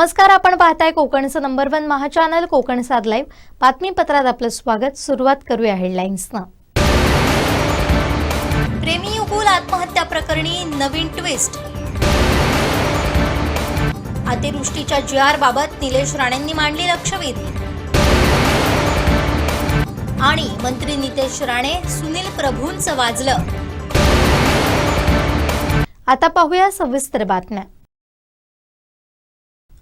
नमस्कार आपण पाहताय कोकणचं नंबर वन महाचॅनल कोकण साध लाईव्ह बातमीपत्रात आपलं स्वागत. सुरुवात करूया हेडलाईन्सनं प्रेमी युगुल आत्महत्या प्रकरणी नवीन ट्विस्ट अतिवृष्टीच्या जी आर बाबत निलेश राणेंनी मांडली लक्षवेधी. आणि मंत्री नितेश राणे सुनील प्रभूंचं वाजलं. आता पाहूया सविस्तर बातम्या.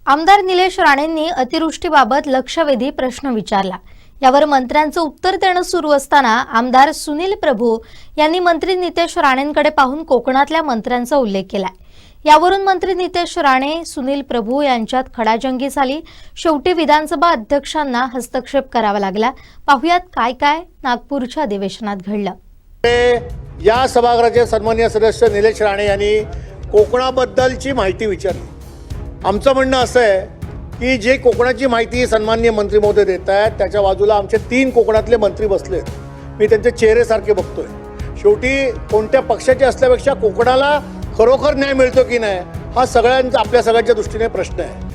आमदार निलेश राणेंनी अतिवृष्टीबाबत लक्षवेधी प्रश्न विचारला. यावर मंत्र्यांचं उत्तर देणं सुरू असताना आमदार सुनील प्रभू यांनी मंत्री नितेश राणेंकडे पाहून कोकणातल्या मंत्र्यांचा उल्लेख केलाय. यावरून मंत्री नितेश राणे सुनील प्रभू यांच्यात खडाजंगी झाली. शेवटी विधानसभा अध्यक्षांना हस्तक्षेप करावा लागला. पाहुयात काय काय नागपूरच्या अधिवेशनात घडलं. या सभागृहाचे सन्मान्य सदस्य निलेश राणे यांनी कोकणाबद्दलची माहिती विचारली. आमचं म्हणणं असं आहे की जे कोकणाची माहिती सन्मान्य मंत्री महोदय देत आहेत त्याच्या बाजूला आमचे तीन कोकणातले मंत्री बसलेत मी त्यांचे चेहरेसारखे बघतोय. शेवटी कोणत्या पक्षाचे असल्यापेक्षा कोकणाला खरोखर न्याय मिळतो की नाही हा सगळ्यांचा आपल्या सगळ्यांच्या दृष्टीने प्रश्न आहे.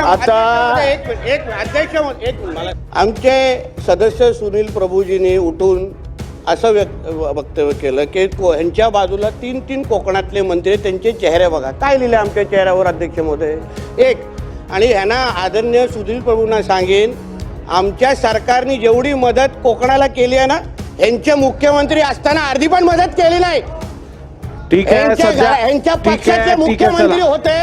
आता एक एक अध्यक्ष एक मला आमचे सदस्य सुनील प्रभूजींनी उठून असं व्यक्त वक्तव्य केलं की को- ह्यांच्या बाजूला तीन तीन कोकणातले मंत्री त्यांचे चेहरे बघा. काय लिहिले आमच्या चेहऱ्यावर अध्यक्ष महोदय एक आणि ह्यांना आदरणीय सुनील प्रभूंना सांगेन आमच्या सरकारने जेवढी मदत कोकणाला केली आहे ना ह्यांचे मुख्यमंत्री असताना अर्धी पण मदत केली नाही. ठीक आहे यांच्या सध्या घरा- यांच्या ठीक आहे, पक्षाचे मुख्यमंत्री. होते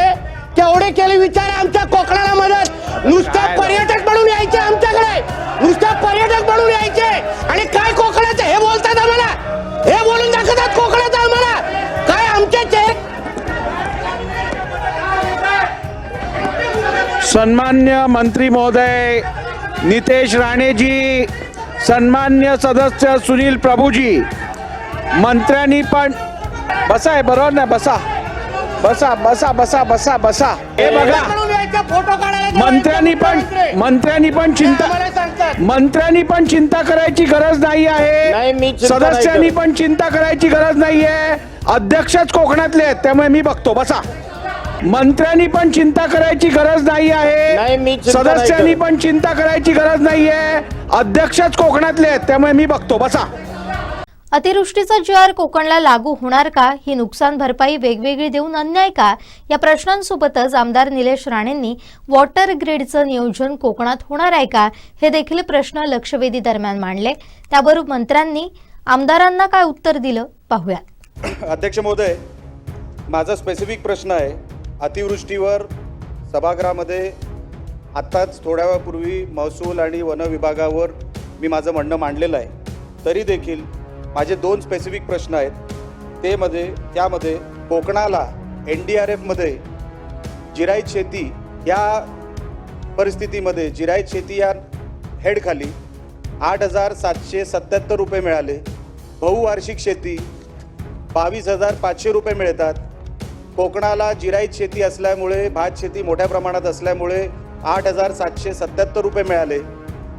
तेवढे केले विचार आमच्या कोकणाला मदत. नुसतं पर्यटक म्हणून यायचे आमच्याकडे. नुसतं पर्यटक म्हणून यायचे. आणि काय कोकणाचं हे बोलतात आम्हाला? हे बोलून दाखवतात कोकणाचं आम्हाला. काय आमचे चेहरे सन्मान्य मंत्री महोदय नितेश राणेजी सन्मान्य सदस्य सुनील प्रभूजी मंत्र्यांनी पण बसा आहे बरोबर ना बसा. बसा बसा बसा बसा बसा. हे बघा. फोटो काढायला मंत्र्यांनी पण. मंत्र्यांनी पण चिंता आम्हाला सांगतात. मंत्र्यांनी पण चिंता करायची गरज नाही नाही, मी आहे सदस्यांनी. पण चिंता करायची गरज नाही आहे. अध्यक्षच कोकणातले आहेत त्यामुळे मी बघतो. बसा. मंत्र्यांनी पण चिंता करायची गरज नाही नाही, आहे सदस्यांनी. पण चिंता करायची गरज नाही आहे. अध्यक्षच कोकणातले आहेत त्यामुळे मी बघतो. बसा. अतिवृष्टीचा जी आर कोकणला लागू होणार का? ही नुकसान भरपाई वेगवेगळी देऊन अन्याय का? या प्रश्नांसोबतच आमदार निलेश राणेंनी वॉटर ग्रीडचं नियोजन कोकणात होणार आहे का? हे देखील प्रश्न लक्षवेधी दरम्यान मांडले. त्यावर मंत्र्यांनी आमदारांना काय उत्तर दिलं? पाहूया अध्यक्ष महोदय माझा स्पेसिफिक प्रश्न आहे. अतिवृष्टीवर सभागृहामध्ये आत्ताच थोड्या वेळापूर्वी महसूल आणि वन विभागावर मी माझं म्हणणं मांडलेलं आहे. तरी देखील माझे दोन स्पेसिफिक प्रश्न आहेत. ते मध्ये त्यामध्ये कोकणाला एन डी आर एफमध्ये जिरायत शेती या परिस्थितीमध्ये जिरायत शेती या हेडखाली आठ हजार सातशे सत्याहत्तर रुपये मिळाले. बहुवार्षिक शेती बावीस हजार पाचशे रुपये मिळतात. कोकणाला जिरायत शेती असल्यामुळे भात शेती मोठ्या प्रमाणात असल्यामुळे आठ हजार सातशे सत्याहत्तर रुपये मिळाले.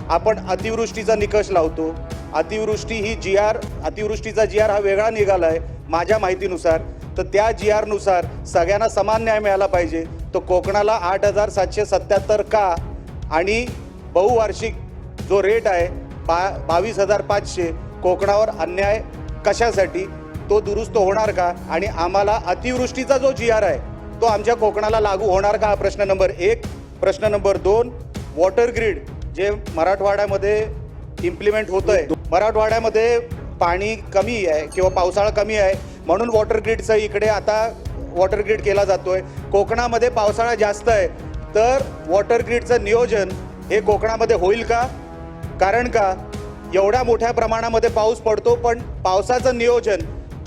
आपण अतिवृष्टीचा निकष लावतो. अतिवृष्टी ही जी आर अतिवृष्टीचा जी आर हा वेगळा निघाला आहे माझ्या माहितीनुसार. तर त्या जी आरनुसार सगळ्यांना समान न्याय मिळाला पाहिजे. तो कोकणाला आठ हजार सातशे सत्याहत्तर का? आणि बहुवार्षिक जो रेट आहे बा बावीस हजार पाचशे. कोकणावर अन्याय कशासाठी? तो दुरुस्त होणार का? आणि आम्हाला अतिवृष्टीचा जो जी आर आहे तो आमच्या कोकणाला लागू होणार का? हा प्रश्न नंबर एक. प्रश्न नंबर दोन वॉटर ग्रीड जे मराठवाड्यामध्ये इम्प्लिमेंट होत आहे मराठवाड्यामध्ये पाणी कमी आहे किंवा पावसाळा कमी आहे म्हणून वॉटर ग्रीडचं इकडे आता वॉटर ग्रीड केला जातोय. कोकणामध्ये पावसाळा जास्त आहे तर वॉटर ग्रीडचं नियोजन हे कोकणामध्ये होईल का? कारण का? एवढ्या मोठ्या प्रमाणामध्ये पाऊस पडतो पण पावसाचं नियोजन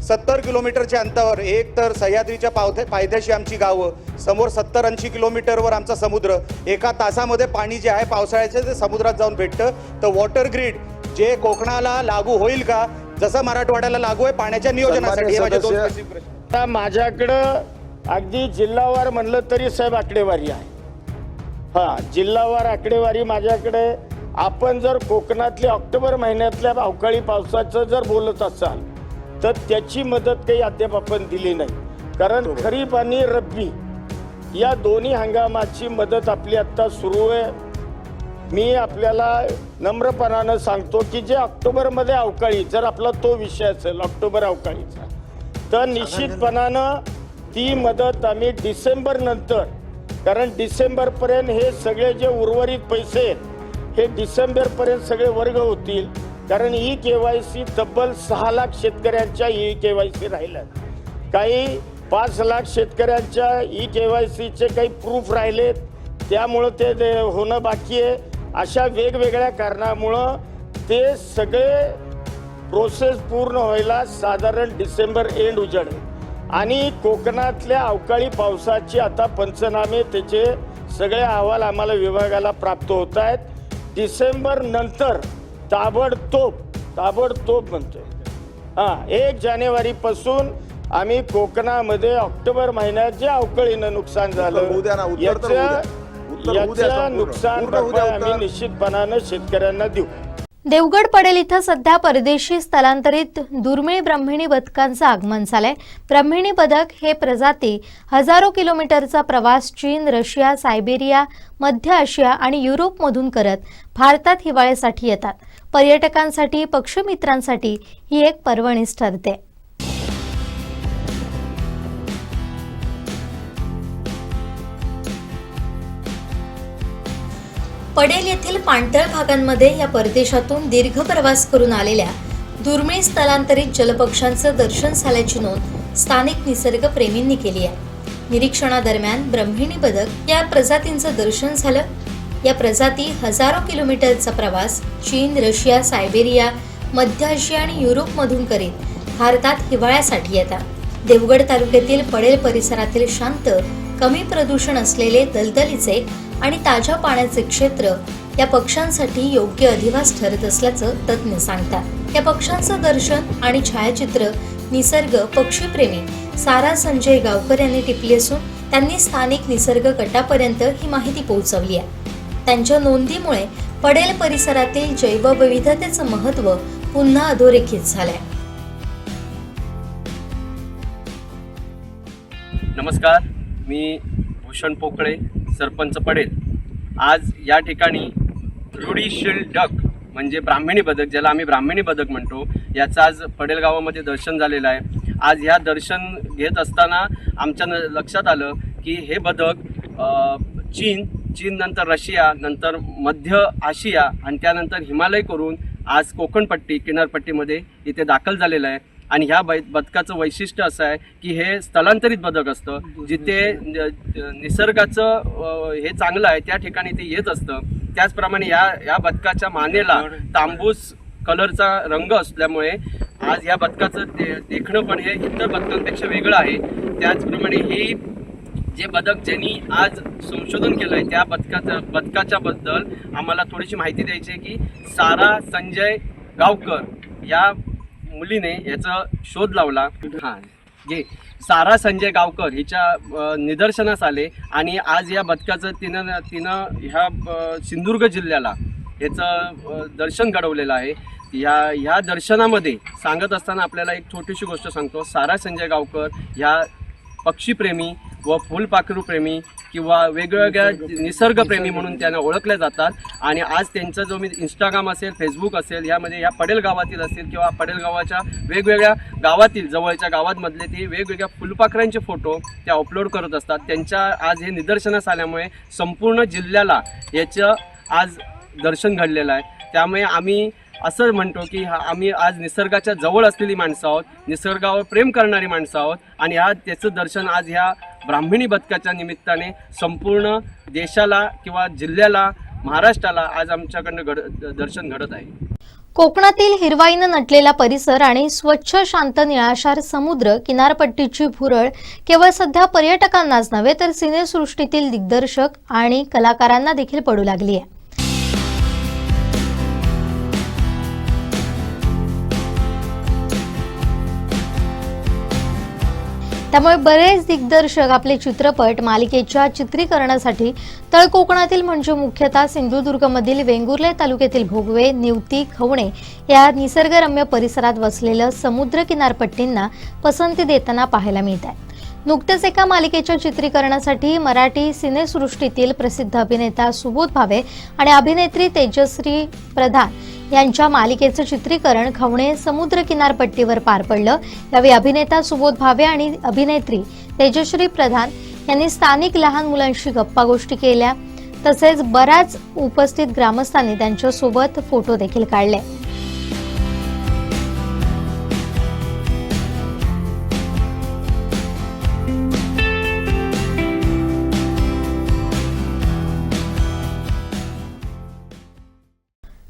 सत्तर किलोमीटरच्या अंतरावर एक तर सह्याद्रीच्या पावथे पायथ्याशी आमची गावं समोर सत्तर ऐंशी किलोमीटरवर आमचा समुद्र. एका तासामध्ये पाणी जे आहे पावसाळ्याचे ते समुद्रात जाऊन भेटतं. तर वॉटर ग्रीड जे कोकणाला लागू होईल का? जसं मराठवाड्याला लागू आहे पाण्याच्या नियोजनासाठी हे माझे दोन specific प्रश्न. आता माझ्याकडं अगदी जिल्हावार म्हणलं तरी साहेब आकडेवारी आहे. हा जिल्हावार आकडेवारी माझ्याकडे. आपण जर कोकणातल्या ऑक्टोबर महिन्यातल्या अवकाळी पावसाचं जर बोलत असाल तर त्याची मदत काही अद्याप आपण दिली नाही. कारण खरीप आणि रब्बी या दोन्ही हंगामाची मदत आपली आत्ता सुरू आहे. मी आपल्याला नम्रपणानं सांगतो की जे ऑक्टोबरमध्ये अवकाळी जर आपला तो विषय असेल ऑक्टोबर अवकाळीचा तर निश्चितपणानं ती मदत आम्ही डिसेंबर नंतर कारण डिसेंबरपर्यंत हे सगळे जे उर्वरित पैसे आहेत हे डिसेंबरपर्यंत सगळे वर्ग होतील. कारण ई के वाय सी तब्बल सहा लाख शेतकऱ्यांच्या ई के वाय सी राहिल्यात. काही पाच लाख शेतकऱ्यांच्या ई के वाय सीचे काही प्रूफ राहिलेत. त्यामुळं ते होणं बाकी आहे. अशा वेगवेगळ्या कारणामुळं ते सगळे प्रोसेस पूर्ण व्हायला साधारण डिसेंबर एंड उजड आणि कोकणातल्या अवकाळी पावसाचे आता पंचनामे त्याचे सगळे अहवाल आम्हाला विभागाला प्राप्त होत आहेत. डिसेंबर नंतर ताबडतोब ताबडतोब म्हणतोय हां एक जानेवारीपासून आम्ही कोकणामध्ये ऑक्टोबर महिन्यात जे अवकाळीनं नुकसान झालं होऊ द्या ना, उत्तर तर होऊ द्या. याचं उत्तर होऊ द्या याचं संपूर्ण. नुकसान पूर्ण भरपाई आम्ही उत्तर. निश्चितपणानं शेतकऱ्यांना देऊ देवगड पडेल इथं सध्या परदेशी स्थलांतरित दुर्मिळ ब्रह्मिणी बदकांचं आगमन झालंय ब्रह्मिणी बदक हे प्रजाती हजारो किलोमीटरचा प्रवास चीन रशिया सायबेरिया मध्य आशिया आणि युरोपमधून करत भारतात हिवाळ्यासाठी येतात पर्यटकांसाठी पक्षमित्रांसाठी ही एक पर्वणीच ठरते. पडेल येथील पाणथळ भागांमध्ये या परदेशातून दीर्घ प्रवास करून आलेल्या दुर्मिळ स्थलांतरित जलपक्ष्यांचं दर्शन झाल्याची नोंद स्थानिक निसर्गप्रेमींनी केली आहे. निरीक्षणादरम्यान ब्रह्मिणी बदक या प्रजातींचं दर्शन झालं. या प्रजाती हजारो किलोमीटरचा प्रवास चीन रशिया सायबेरिया मध्य आशिया आणि युरोपमधून करीत भारतात हिवाळ्यासाठी येतात. देवगड तालुक्यातील पडेल परिसरातील शांत कमी प्रदूषण असलेले दलदलीचे आणि ताज्या पाण्याचे क्षेत्र या पक्ष्यांसाठी योग्य अधिवास ठरत असल्याचं तज्ज्ञ सांगतात. या पक्ष्यांचं दर्शन आणि छायाचित्र निसर्ग पक्षीप्रेमी सारा संजय गावकर यांनी टिपली असून त्यांनी स्थानिक निसर्ग गटापर्यंत ही माहिती पोहोचवली आहे. त्यांच्या नोंदीमुळे पडेल परिसरातील जैवविविधतेचं महत्त्व पुन्हा अधोरेखित झालंय. नमस्कार मी भूषण पोकळे सरपंच पडेल. आज या ठिकाणी रुडीशील डक म्हणजे ब्राह्मणी बदक ज्याला आम्ही ब्राह्मणी बदक म्हणतो याचं आज पडेल गावामध्ये दर्शन झालेलं आहे. आज ह्या दर्शन घेत असताना आमच्या न लक्षात आलं की हे बदक चीन चीन नंतर रशिया नंतर मध्य आशिया आणि त्यानंतर हिमालय करून आज कोकणपट्टी किनारपट्टीमध्ये इथे दाखल झालेलं आहे. आणि ह्या बै बदकाचं वैशिष्ट्य असं आहे की हे स्थलांतरित बदक असतं. जिथे निसर्गाचं हे चांगलं आहे त्या ठिकाणी ते येत असतं. त्याचप्रमाणे या या बदकाच्या मानेला तांबूस कलरचा रंग असल्यामुळे आज या बदकाचं देखणं पण हे इतर बदकांपेक्षा वेगळं आहे. त्याचप्रमाणे ही जे बदक ज्यांनी आज संशोधन केलं आहे त्या बदकाच्या बदकाच्या बद्दल आम्हाला थोडीशी माहिती द्यायची आहे की सारा संजय गावकर या मुलीने याचा शोध लावला. हां जे सारा संजय गावकर हिच्या निदर्शनास आले आणि आज या बदकाचं तिनं तिनं ह्या सिंधुदुर्ग जिल्ह्याला याचं दर्शन घडवलेलं आहे. या ह्या दर्शनामध्ये सांगत असताना आपल्याला एक छोटीशी गोष्ट सांगतो. सारा संजय गावकर ह्या पक्षीप्रेमी व फुलपाखरूप्रेमी किंवा वेगवेगळ्या निसर्गप्रेमी म्हणून त्यांना ओळखल्या जातात. आणि आज त्यांचा जो मी इंस्टाग्राम असेल फेसबुक असेल यामध्ये या पडेल गावातील असेल किंवा पडेल गावाच्या वेगवेगळ्या गावातील जवळच्या गावांमधले ते वेगवेगळ्या फुलपाखरांचे फोटो त्या अपलोड करत असतात. त्यांच्या आज हे निदर्शनास आल्यामुळे संपूर्ण जिल्ह्याला याचं आज दर्शन घडलेलं आहे. त्यामुळे आम्ही असं म्हणतो की हा आम्ही आज निसर्गाच्या जवळ असलेली माणसं आहोत निसर्गावर प्रेम करणारी माणसं आहोत आणि आज त्याचं दर्शन आज ह्या ब्राह्मणी बदकाच्या निमित्ताने संपूर्ण देशाला किंवा जिल्ह्याला महाराष्ट्राला आज आमच्याकडनं घड दर्शन घडत आहे. कोकणातील हिरवाईनं नटलेला परिसर आणि स्वच्छ शांत निळाशार समुद्र किनारपट्टीची भुरळ केवळ सध्या पर्यटकांनाच नव्हे तर सिनेसृष्टीतील दिग्दर्शक आणि कलाकारांना देखील पडू लागली आहे. त्यामुळे बरेच दिग्दर्शक आपले चित्रपट मालिकेच्या चित्रीकरणासाठी तळ कोकणातील म्हणजे मुख्यतः सिंधुदुर्गमधील वेंगुर्ले तालुक्यातील भोगवे निवती खवणे या निसर्गरम्य परिसरात वसलेलं समुद्र किनारपट्टींना पसंती देताना पाहायला मिळत आहे. नुकत्याच एका मालिकेच्या चित्रीकरणासाठी मराठी सिनेसृष्टीतील प्रसिद्ध अभिनेता सुबोध भावे आणि अभिनेत्री तेजश्री प्रधान यांच्या मालिकेचं चित्रीकरण खवणे समुद्र किनारपट्टीवर पार पडलं. यावेळी अभिनेता सुबोध भावे आणि अभिनेत्री तेजश्री प्रधान यांनी स्थानिक लहान मुलांशी गप्पा गोष्टी केल्या. तसेच बऱ्याच उपस्थित ग्रामस्थांनी त्यांच्यासोबत फोटो देखील काढले.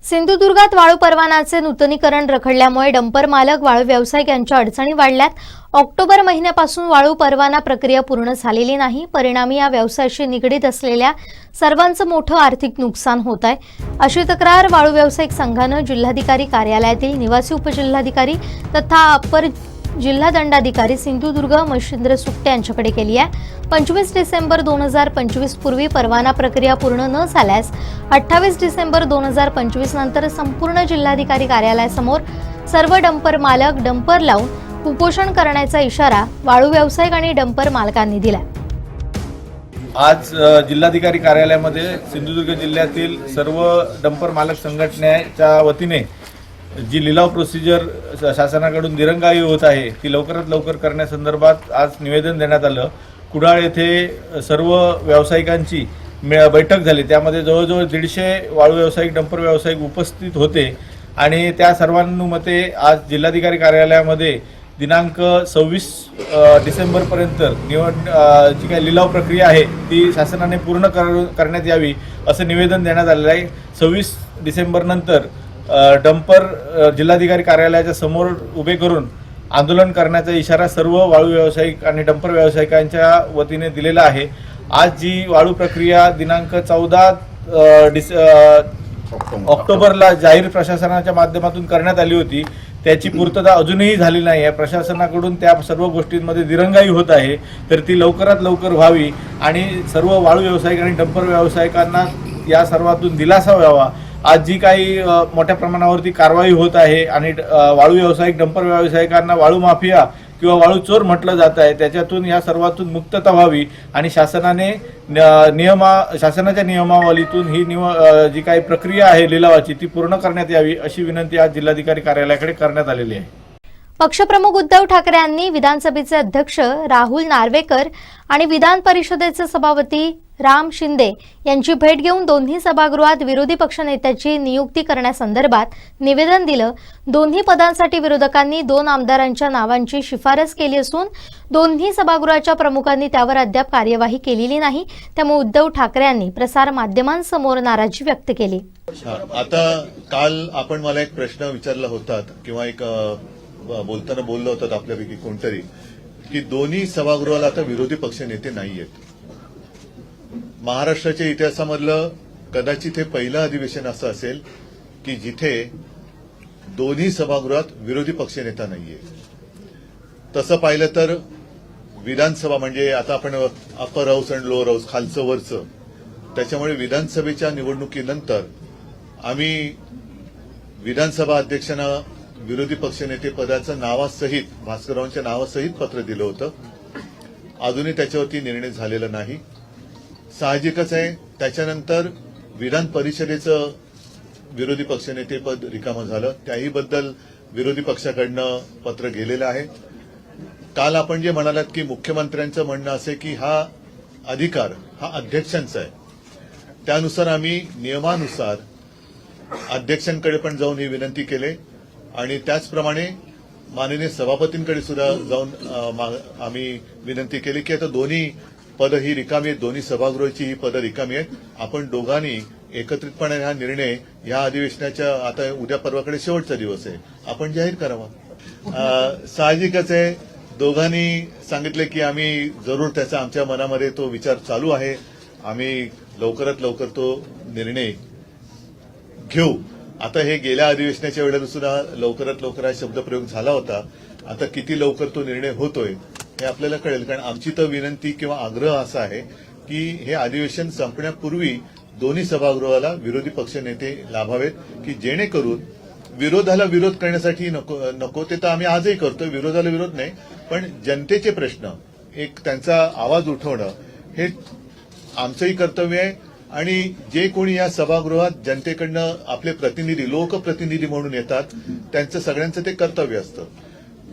सिंधुदुर्गात वाळू परवानाचे नूतनीकरण रखडल्यामुळे डंपर मालक वाळू व्यावसायिक यांच्या अडचणी वाढल्यात. ऑक्टोबर महिन्यापासून वाळू परवाना प्रक्रिया पूर्ण झालेली नाही. परिणामी या व्यवसायाशी निगडीत असलेल्या सर्वांचं मोठं आर्थिक नुकसान होत आहे. अशी तक्रार वाळू व्यावसायिक संघानं जिल्हाधिकारी कार्यालयातील निवासी उपजिल्हाधिकारी तथा अपर जिल्हा दंडाधिकारी सिंधुदुर्ग मच्छिंद्र सुट्टे यांच्याकडे केली आहे. पंचवीस डिसेंबर दोन हजार पंचवीस पूर्वी परवाना प्रक्रिया पूर्ण न झाल्यास अठ्ठावीस डिसेंबर दोन हजार पंचवीस नंतर संपूर्ण जिल्हाधिकारी कार्यालयासमोर सर्व डंपर मालक डंपर लावून उपोषण करण्याचा इशारा वाळू व्यावसायिक आणि डंपर मालकांनी दिला आज जिल्हाधिकारी कार्यालयामध्ये सिंधुदुर्ग जिल्ह्यातील सर्व डंपर मालक संघटनेच्या वतीने जी लिलाव प्रोसिजर शासनाकडून दिरंगाई होत आहे ती लवकरात लवकर करण्यासंदर्भात आज निवेदन देण्यात आलं. कुडाळ येथे सर्व व्यावसायिकांची मे- बैठक झाली. त्यामध्ये जवळजवळ दीडशे वाळू व्यावसायिक डंपर व्यावसायिक उपस्थित होते आणि त्या सर्वांनुमते आज जिल्हाधिकारी कार्यालयामध्ये दिनांक सव्वीस डिसेंबरपर्यंत निवड जी काही लिलाव प्रक्रिया आहे ती शासनाने पूर्ण कर करण्यात यावी असं निवेदन देण्यात आलेलं आहे. सव्वीस डिसेंबरनंतर डंपर जिल्हाधिकारी कार्यालयाच्या समोर उभे करून आंदोलन करण्याचा इशारा सर्व वाळू व्यावसायिक आणि डंपर व्यावसायिकांच्या वतीने दिलेला आहे. आज जी वाळू प्रक्रिया दिनांक चौदा डिस ऑक्टोबरला जाहीर प्रशासनाच्या माध्यमातून करण्यात आली होती त्याची पूर्तता अजूनही झाली नाही आहे. प्रशासनाकडून त्या सर्व गोष्टींमध्ये दिरंगाई होत आहे तर ती लवकरात लवकर व्हावी आणि सर्व वाळू व्यावसायिक आणि डंपर व्यावसायिकांना या सर्वातून दिलासा व्हावा आज जी काही मोठ्या प्रमाणावरती कारवाई होत आहे आणि वाळू व्यावसायिक डंपर व्यावसायिकांना वाळू माफिया किंवा वाळू चोर म्हटलं जात आहे त्याच्यातून या सर्वातून मुक्तता व्हावी आणि शासनाने न- नियमा शासनाच्या नियमावलीतून ही निव जी काही प्रक्रिया आहे लिलावाची ती पूर्ण करण्यात यावी अशी विनंती आज जिल्हाधिकारी कार्यालयाकडे करण्यात आलेली आहे. पक्षप्रमुख उद्धव ठाकरे यांनी विधानसभेचे अध्यक्ष राहुल नार्वेकर आणि विधान परिषदेचे सभापती राम शिंदे यांची भेट घेऊन दोन्ही सभागृहात विरोधी पक्षनेत्याची नियुक्ती करण्यासंदर्भात निवेदन दिलं. दोन्ही पदांसाठी विरोधकांनी दोन आमदारांच्या नावांची शिफारस केली असून दोन्ही सभागृहाच्या प्रमुखांनी त्यावर अद्याप कार्यवाही केलेली नाही. त्यामुळे उद्धव ठाकरे यांनी प्रसार माध्यमांसमोर नाराजी व्यक्त केली. आता काल आपण मला एक प्रश्न विचारला होता किंवा एक बोलताना बोललो होतात आपल्यापैकी कोणतरी की दोन्ही सभागृहाला आता विरोधी पक्ष नेते आहेत महाराष्ट्राच्या इतिहासामधलं कदाचित हे पहिलं अधिवेशन असं असेल की जिथे दोन्ही सभागृहात विरोधी पक्षनेता नाहीये. तसं पाहिलं तर विधानसभा म्हणजे आता आपण upper house and lower house खालचं वरचं त्याच्यामुळे विधानसभेच्या निवडणुकीनंतर आम्ही विधानसभा अध्यक्षांना विरोधी पक्षनेते पदाचं नावासहित भास्कररावांच्या नावासहित पत्र दिलं होतं. अजूनही त्याच्यावरती निर्णय झालेला नाही. साहजिकच आहे. त्याच्यानंतर विधान परिषदेचं विरोधी पक्षनेतेपद रिकामं झालं. त्याही बद्दल विरोधी पक्षाकडनं पत्र गेलेलं आहे. काल आपण जे म्हणालात की मुख्यमंत्र्यांचं म्हणणं असे की हा अधिकार हा अध्यक्षांचा आहे. त्यानुसार आम्ही नियमानुसार अध्यक्षांकडे पण जाऊन ही विनंती केली. आणि त्याचप्रमाणे माननीय सभापतींकडे सुद्धा जाऊन मा- आम्ही विनंती केली की आता दोन्ही पदं ही रिकामी आहेत दोन्ही सभागृहाची ही पदं रिकामी आहेत. आपण दोघांनी एकत्रितपणे हा निर्णय या अधिवेशनाच्या आता उद्या परवाकडे शेवटचा दिवस आहे. आपण जाहीर करावा. साहजिकच आहे दोघांनी सांगितले की आम्ही जरूर त्याचा आमच्या मनामध्ये तो विचार चालू आहे. आम्ही लवकरात लवकर तो निर्णय घेऊ. आता हे गेल्या अधिवेशनाच्या वेळेला सुद्धा लवकरात लवकर हा शब्दप्रयोग झाला होता. आता किती लवकर तो निर्णय होतोय हे आपल्याला कळेल. कारण आमची तर विनंती किंवा आग्रह असा आहे की हे अधिवेशन संपण्यापूर्वी दोन्ही सभागृहाला विरोधी पक्षनेते लाभावेत की जेणेकरून विरोधाला विरोध करण्यासाठी नको नको ते तर आम्ही आजही करतो विरोधाला विरोध नाही. पण जनतेचे प्रश्न एक त्यांचा आवाज उठवणं हे आमचंही कर्तव्य आहे. आणि जे कोणी या सभागृहात जनतेकडनं आपले प्रतिनिधी लोकप्रतिनिधी म्हणून येतात त्यांचं सगळ्यांचं ते कर्तव्य असतं.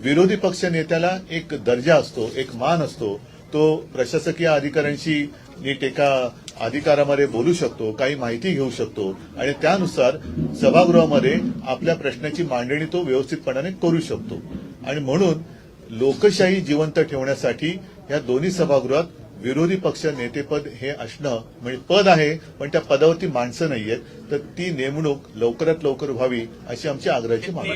विरोधी पक्ष नेत्याला एक दर्जा असतो एक मान असतो. तो प्रशासकीय अधिकाऱ्यांशी नीट एका अधिकारामध्ये बोलू शकतो काही माहिती घेऊ शकतो आणि त्यानुसार सभागृहामध्ये आपल्या प्रश्नाची मांडणी तो व्यवस्थितपणाने करू शकतो. आणि म्हणून लोकशाही जिवंत ठेवण्यासाठी या दोन्ही सभागृहात विरोधी पक्ष नेतेपद हे असणं म्हणजे पद आहे पण त्या पदावरती माणसं नाहीयेत. तर ती नेमणूक लवकरात लवकर व्हावी अशी आमची आग्रहाची मागणी?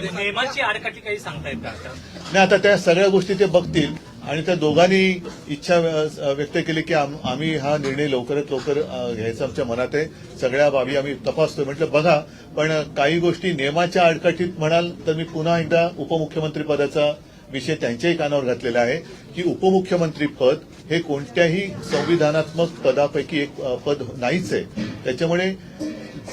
नाही आता. त्या सगळ्या गोष्टी ते बघतील आणि त्या दोघांनी इच्छा व्यक्त केली की आम- आम्ही हा निर्णय लवकरात लवकर घ्यायचा आमच्या मनात आहे. सगळ्या बाबी आम्ही तपासतोय. म्हटलं बघा पण काही गोष्टी नियमाच्या आडकाठीत म्हणाल तर मी पुन्हा एकदा उपमुख्यमंत्री पदाचा विषय त्यांच्याही कानावर घातलेला आहे की उपमुख्यमंत्री पद हे कोणत्याही संविधानात्मक पदापैकी एक पद नाहीच आहे. त्याच्यामुळे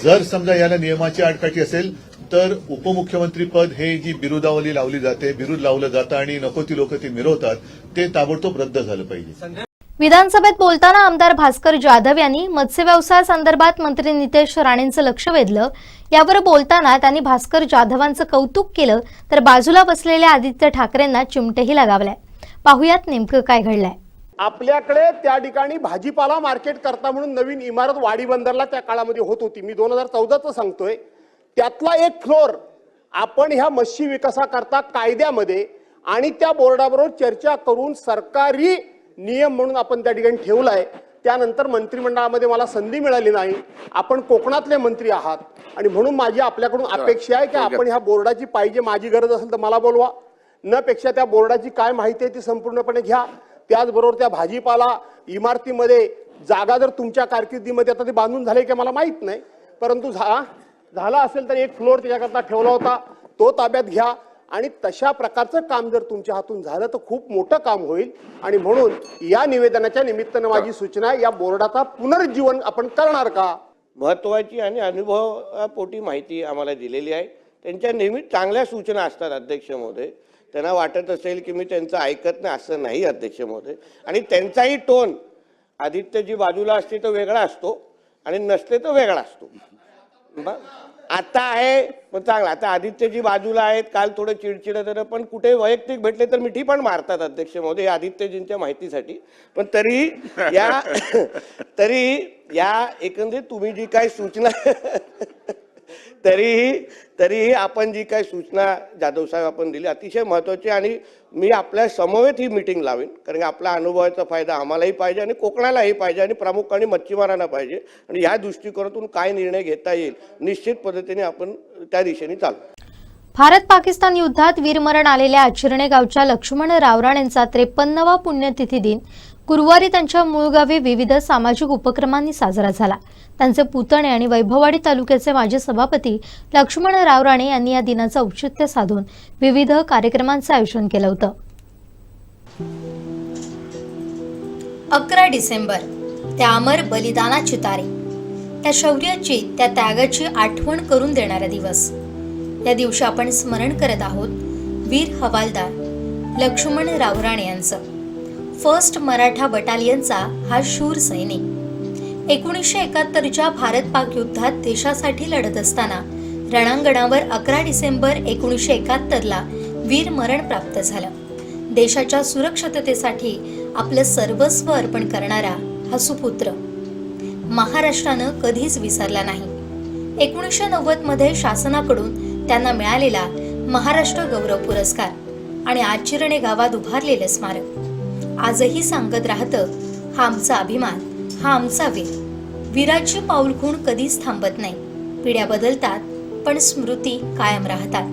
जर समजा याला नियमाची आडकाठी असेल तर उपमुख्यमंत्री पद हे जी बिरुदावली लावली जाते बिरुद लावलं जातं आणि नको ती लोक ती मिरवतात ते ताबडतोब रद्द झालं पाहिजे. विधानसभेत बोलताना आमदार भास्कर जाधव यांनी मत्स्य व्यवसायासंदर्भात मंत्री नितेश राणेंचं लक्ष वेधलं. यावर बोलताना त्यांनी भास्कर जाधवांचं कौतुक केलं तर बाजूला बसलेल्या आदित्य ठाकरेंना चिमटेही लगावलाय. पाहुयात नेमकं काय घडलंय. आपल्याकडे त्या ठिकाणी भाजीपाला मार्केट करता म्हणून नवीन इमारत वाडी बंदरला त्या काळामध्ये होत होती. मी दोन हजार चौदाचं सांगतोय. त्यातला एक फ्लोर आपण ह्या मच्छी विकासाकरता कायद्यामध्ये आणि त्या बोर्डाबरोबर चर्चा करून सरकारी नियम म्हणून आपण त्या ठिकाणी ठेवलाय. त्यानंतर मंत्रिमंडळामध्ये मला संधी मिळाली नाही. आपण कोकणातले मंत्री आहात. आणि म्हणून माझी आपल्याकडून अपेक्षा आहे की आपण ह्या बोर्डाची पाहिजे माझी गरज असेल तर मला बोलवा. न पेक्षा त्या बोर्डाची काय माहिती आहे ती संपूर्णपणे घ्या. त्याचबरोबर त्या भाजीपाला इमारतीमध्ये जागा जर तुमच्या कारकिर्दीमध्ये आता ते बांधून झाले की मला माहीत नाही. परंतु झा झाला असेल तर एक फ्लोअर त्याच्याकरता ठेवला होता. तो ताब्यात घ्या. आणि तशा प्रकारचं काम जर तुमच्या हातून झालं तर खूप मोठं काम होईल. आणि म्हणून या निवेदनाच्या निमित्तानं माझी सूचना या बोर्डाचा पुनरुज्जीवन आपण करणार का? महत्वाची आणि अनुभवापोटी माहिती आम्हाला दिलेली आहे. त्यांच्या नेहमी चांगल्या सूचना असतात अध्यक्ष महोदय. त्यांना वाटत असेल की मी त्यांचं ऐकत नाही असं नाही अध्यक्ष महोदय. आणि त्यांचाही टोन आदित्यजी बाजूला असते तो वेगळा असतो. आणि नसते तो वेगळा असतो. आता आहे पण चांगला आता आदित्यजी बाजूला आहेत काल थोडं चिडचिड तर पण कुठे वैयक्तिक भेटले तर मिठी पण मारतात अध्यक्ष महोदय आदित्यजींच्या माहितीसाठी. पण तरी या तरी या एकंदरीत तुम्ही जी काही सूचना तरीही तरीही आपण जी काही सूचना जाधव साहेब आपण दिली अतिशय महत्वाची आणि मी आपल्या समवेत ही मिटिंग लावेन कारण की आपल्या अनुभवाचा फायदा आम्हालाही पाहिजे आणि कोकणालाही पाहिजे आणि प्रामुख्याने मच्छीमारांना पाहिजे. आणि ह्या दृष्टिकोनातून काय निर्णय घेता येईल निश्चित पद्धतीने आपण त्या दिशेने चालू. भारत पाकिस्तान युद्धात वीरमरण आलेल्या अचिरणे गावच्या लक्ष्मण रावराणेंचा त्रेपन्नवा पुण्यतिथी दिन गुरुवारी त्यांच्या मूळ गावी विविध सामाजिक उपक्रमांनी साजरा झाला. त्यांचे पुतणे आणि वैभववाडी तालुक्याचे माजी सभापती लक्ष्मण रावराणे यांनी या दिनाचं औचित्य साधून विविध कार्यक्रमांचं आयोजन केलं होतं. अकरा डिसेंबर त्या अमर बलिदानाची तारीख. त्या शौर्याची त्या त्यागाची आठवण करून देणारा दिवस. या दिवशी आपण स्मरण करत आहोत वीर हवालदार लक्ष्मण रावराणे यांचं. फर्स्ट मराठा बटालियनचा हा शूर सैनिक. एकोणीसशे एकाहत्तरच्या भारत पाक युद्धात देशासाठी लढत असताना रणांगणावर अकरा डिसेंबर एकोणीसशे एकाहत्तरला वीर मरण प्राप्त झालं. देशाच्या सुरक्षिततेसाठी आपलं सर्वस्व अर्पण करणारा हा सुपुत्र. महाराष्ट्रानं कधीच विसरला नाही. एकोणीसशे नव्वदमध्ये शासनाकडून त्यांना मिळालेला महाराष्ट्र गौरव पुरस्कार आणि आचिरणे गावात उभारलेलं स्मारक. आजही सांगत राहतं हा आमचा अभिमान हा आमचा वीर वीराची पाऊलखूण कधीच थांबत नाही. पिढ्या बदलतात पण स्मृती कायम राहतात.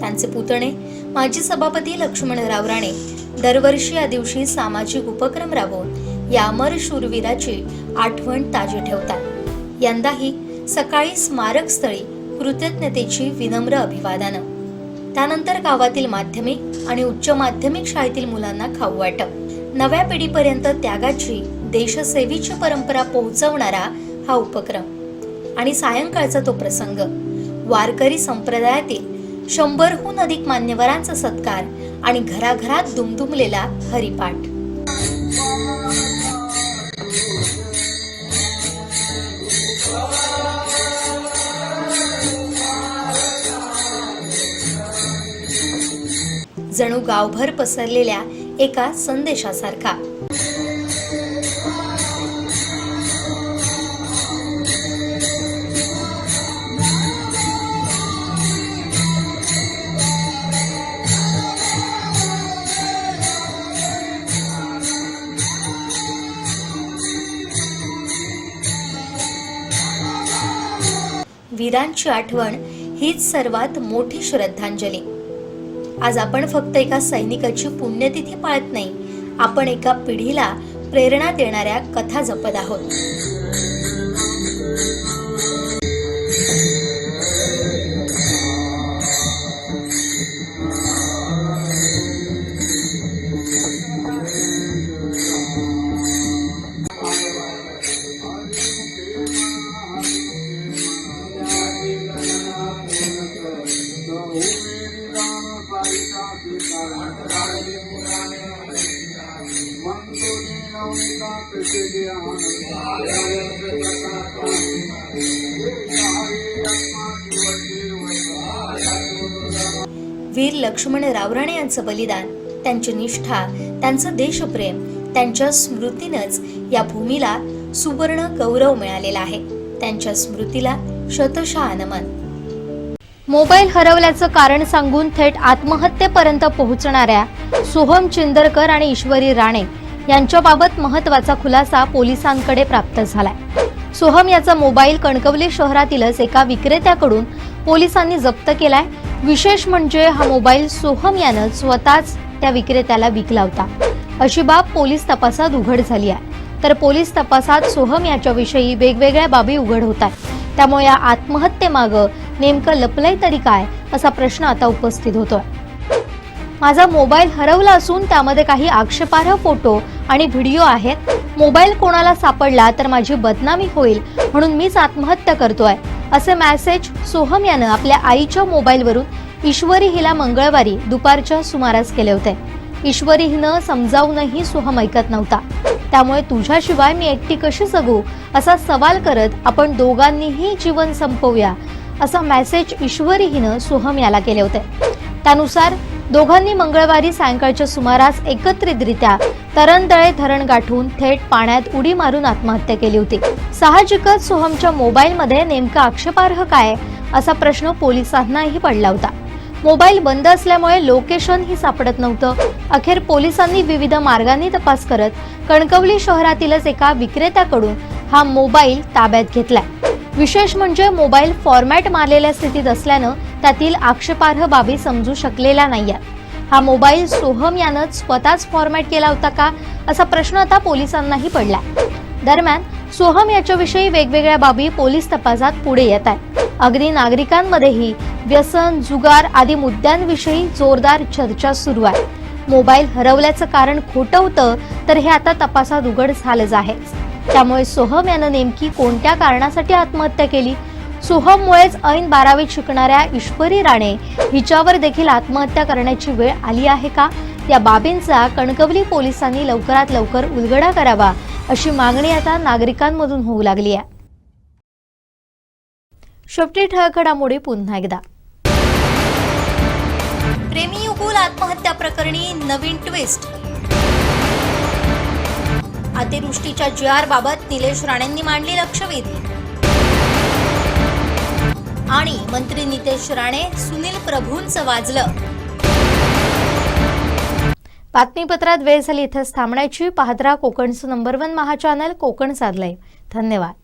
त्यांचे पुतणे माजी सभापती लक्ष्मणराव राणे दरवर्षी या दिवशी सामाजिक उपक्रम राबवून या अमर शूरवीराची आठवण ताजी ठेवतात. यंदाही सकाळी स्मारक स्थळी कृतज्ञतेची विनम्र अभिवादनं. त्यानंतर गावातील माध्यमिक आणि उच्च माध्यमिक शाळेतील मुलांना खाऊ वाटप. नव्या पिढीपर्यंत त्यागाची देशसेवेची परंपरा पोहोचवणारा हा उपक्रम. आणि सायंकाळचा तो प्रसंग. वारकरी संप्रदायातील शंभरहून अधिक मान्यवरांचा सत्कार आणि घराघरात दुमदुमलेला हरिपाठ. जणू गावभर पसरलेल्या एका संदेशासारखा. वीरांची आठवण हीच सर्वात मोठी श्रद्धांजली. आज आपण फक्त एका सैनिकाची पुण्यतिथी पाळत नाही आपण एका पिढीला प्रेरणा देणाऱ्या कथा जपत आहोत. वीर लक्ष्मण रावराणे यांचं बलिदान त्यांची निष्ठा त्यांचं देशप्रेम त्यांच्या स्मृतीनंच या भूमीला सुवर्ण गौरव मिळालेला आहे. त्यांच्या स्मृतीला शतशः नमन मोबाईल हरवल्याचं कारण सांगून थेट आत्महत्येपर्यंत पोहोचणाऱ्या सोहम चिंदरकर आणि ईश्वरी राणे यांच्याबाबत महत्त्वाचा खुलासा पोलिसांकडे प्राप्त झालाय. सोहम याचा मोबाईल कणकवली शहरातीलच एका विक्रेत्याकडून पोलिसांनी जप्त केलाय. विशेष म्हणजे हा मोबाईल सोहम यानं स्वतःच त्या विक्रेत्याला विकला होता. अशी बाब पोलीस तपासात उघड झाली आहे. तर पोलीस तपासात सोहम याच्याविषयी वेगवेगळ्या बाबी उघड होत आहेत. त्यामुळे या आत्महत्येमागं नेमकं लपलंय तरी काय असा प्रश्न आता उपस्थित होतोय. माझा मोबाईल हरवला असून त्यामध्ये काही आक्षेपार्ह फोटो आणि व्हिडिओ आहेत. मोबाईल कोणाला सापडला तर माझी बदनामी होईल म्हणून मीच आत्महत्या करतोय. असे मॅसेज सोहम यानं आपल्या आईच्या मोबाईलवरून ईश्वरी हिला मंगळवारी दुपारच्या सुमारास केले होते. ईश्वरी हिनं समजावूनही सोहम ऐकत नव्हता. त्यामुळे तुझ्याशिवाय मी एकटी कशी जगू? असा सवाल करत आपण दोघांनीही जीवन संपवूया असा मॅसेज ईश्वरी हिनं सोहम याला केले होते. त्यानुसार दोघांनी मंगळवारी सायंकाळच्या सुमारास एकत्रितरित्या तरंदळे धरण गाठून थेट पाण्यात उडी मारून आत्महत्या केली होती. साहजिकच सोहमच्या मोबाईलमध्ये नेमका आक्षेपार्ह काय? असा प्रश्न पोलिसांनाही पडला होता. मोबाईल बंद असल्यामुळे लोकेशन ही सापडत नव्हतं. अखेर पोलिसांनी विविध मार्गांनी तपास करत कणकवली शहरातीलच एका विक्रेत्याकडून हा मोबाईल ताब्यात घेतलाय. विशेष म्हणजे मोबाईल फॉर्मॅट मारलेल्या स्थितीत असल्यानं त्यातील आक्षेपार्ह बाबी समजू शकलेल्या नाहीत हा मोबाईल सोहम यानं स्वतःच फॉर्मॅट केला होता का? असा प्रश्न आता पोलिसांनाही पडला दरम्यान सोहम याच्याविषयी वेगवेगळ्या बाबी पोलीस तपासात पुढे येत आहेत. अगदी नागरिकांमध्येही व्यसन जुगार आदी मुद्द्यांविषयी जोरदार चर्चा सुरू आहे. मोबाईल हरवल्याचं कारण खोटं होतं तर हे आता तपासात उघड झालंच आहे. त्यामुळे सोहम यानं नेमकी कोणत्या कारणासाठी आत्महत्या केली? सोहममुळेच ऐन बारावीत शिकणाऱ्या ईश्वरी राणे हिच्यावर देखील आत्महत्या करण्याची वेळ आली आहे का? या बाबींचा कणकवली पोलिसांनी लवकरात लवकर उलगडा करावा अशी मागणी आता नागरिकांमधून होऊ लागली आहे. शेवटी ठळक घडामोडी पुन्हा एकदा. प्रेमी युगुल आत्महत्या प्रकरणी नवीन ट्विस्ट अतिवृष्टीच्या जी आर बाबत निलेश राणेंनी मांडली लक्षवेधी. आणि मंत्री नितेश राणे सुनील प्रभूंचं वाजलं. बातमीपत्रात वेळ झाली इथंच थांबण्याची. पाहदरा कोकणचं नंबर वन महा चॅनल कोकण साधलंय. धन्यवाद.